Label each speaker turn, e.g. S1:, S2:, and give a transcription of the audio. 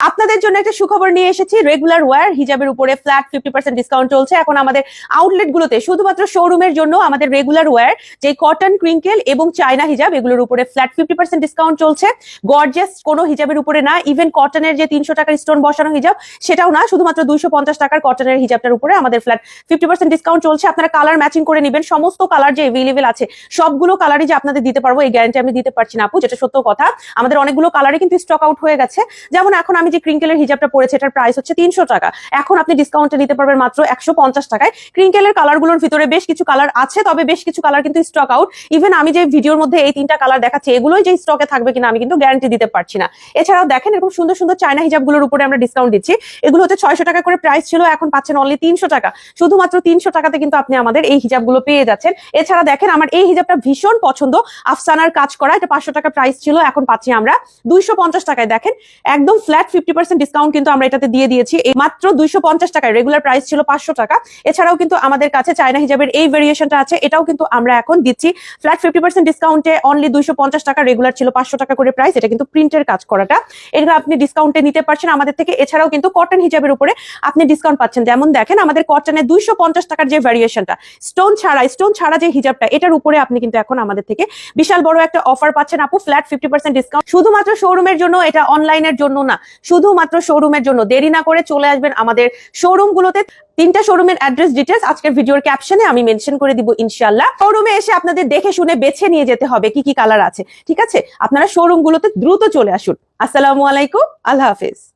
S1: I আপনাদের জন্য একটা সুখবর নিয়ে এসেছি। রেগুলার ওয়্যার হিজাবের উপরে ফ্ল্যাট ফিফটি পার্সেন্ট ডিসকাউন্ট চলছে। এখন আমাদের আউটলেট গুলোতে শুধুমাত্র শোরুমের জন্য আমাদের রেগুলার ওয়্যার যে কটন ক্রিঙ্কেল এবং চায়না হিজাব এগুলোর উপরে ফ্ল্যাট ফিফটি পার্সেন্ট ডিসকাউন্ট চলছে। গর্জেস কোনো হিজাবের উপরে না ইভেন কটনের যে তিনশো টাকার স্টোন বসানো হিজাব, সেটাও না, শুধুমাত্র দুইশো পঞ্চাশ টাকার কটনের হিজাবটার উপরে আমাদের ফ্ল্যাট ফিফটি পার্সেন্ট ডিসকাউন্ট চলছে। আপনারা কালার ম্যাচিং করে নেবেন। সমস্ত কালার যে এভেলেবেল আছে, সবগুলো কালারই যে আপনাদের দিতে পারব, এই গ্যারান্টি আমি দিতে পারছি না আপু, যেটা সত্য কথা। আমাদের অনেকগুলো কালারই কিন্তু স্টক আউট হয়ে গেছে। যেমন এখন আমি যে ক্রিঙ্কেলের হিজাবটা পড়েছে, এটার প্রাইস হচ্ছে তিনশো টাকা। এখন আপনি ডিসকাউন্টে নিতে পারবেন মাত্র একশো পঞ্চাশ টাকায়। ক্রিঙ্কেলের কালারগুলোর ভিতরে বেশ কিছু কালার আছে, তবে বেশ কিছু কালার কিন্তু স্টক আউট ইভেন আমি যে ভিডিওর মধ্যে এই তিনটা কালার দেখাচ্ছি, এগুলোই যে স্টকে থাকবে কিনা আমি কিন্তু গ্যারান্টি দিতে পারছি না। এছাড়াও দেখেন এরকম সুন্দর সুন্দর চায়না হিজাবগুলোর উপরে আমরা ডিসকাউন্ট দিচ্ছি। এগুলো হচ্ছে ছয়শো টাকা করে প্রাইস ছিল, এখন পাচ্ছেন অনলি তিনশো টাকা। শুধুমাত্র তিনশো টাকাতে কিন্তু আপনি আমাদের এই হিজাবগুলো পেয়ে যাচ্ছেন। এছাড়া দেখেন আমার এই হিজাবটা ভীষণ পছন্দ। আফসানার কাজ করা, এটা পাঁচশো টাকা প্রাইস ছিল, এখন পাচ্ছি আমরা দুইশো পঞ্চাশ টাকায়। দেখেন, একদম ফ্ল্যাট পার্সেন্ট ডিসকাউন্ট কিন্তু আমরা এটাতে দিয়ে দিয়েছি। এই মাত্র দুইশো পঞ্চাশ টাকায় রেগুলার প্রাইস ছিল পাঁচশো টাকা। এছাড়াও কিন্তু আমাদের কাছে চায়না হিজাবের এই ভেরিয়েশনটা আছে, এটাও কিন্তু আমরা এখন দিচ্ছি। ফ্ল্যাট ফিফটি পার্সেন্ট ডিসকাউন্টে অনলি দুইশো পঞ্চাশ টাকা রেগুলার ছিল পাঁচশো টাকা করে প্রাইস এটা কিন্তু প্রিন্টের কাজ করাটা। এটা আপনি ডিসকাউন্টে নিতে পারছেন আমাদের থেকে, এছাড়াও কিন্তু কটন হিজাবের উপরে আপনি ডিসকাউন্ট পাচ্ছেন। যেমন দেখেন, আমাদের কটনের দুইশো পঞ্চাশ টাকার যে ভ্যারিয়েশনটা স্টোন ছাড়া স্টোন ছাড়া যে হিজাবটা, এটার উপরে আপনি কিন্তু এখন আমাদের থেকে বিশাল বড় একটা অফার পাচ্ছেন আপু। ফ্ল্যাট ফিফটি পার্সেন্ট ডিসকাউন্ট শুধুমাত্র শোরুমের জন্য, এটা অনলাইনের জন্য না শুধুমাত্র শোরুমের জন্য। দেরি না করে চলে আসবেন আমাদের শোরুম গুলোতে তিনটা শোরুমের অ্যাড্রেস ডিটেলস আজকের ভিডিওর ক্যাপশনে আমি মেনশন করে দিব ইনশাল্লাহ শোরুমে এসে আপনাদের দেখে শুনে বেছে নিয়ে যেতে হবে কি কি কালার আছে। ঠিক আছে? আপনারা শোরুম গুলোতে দ্রুত চলে আসুন। আসসালামু আলাইকুম। আল্লাহ হাফিজ।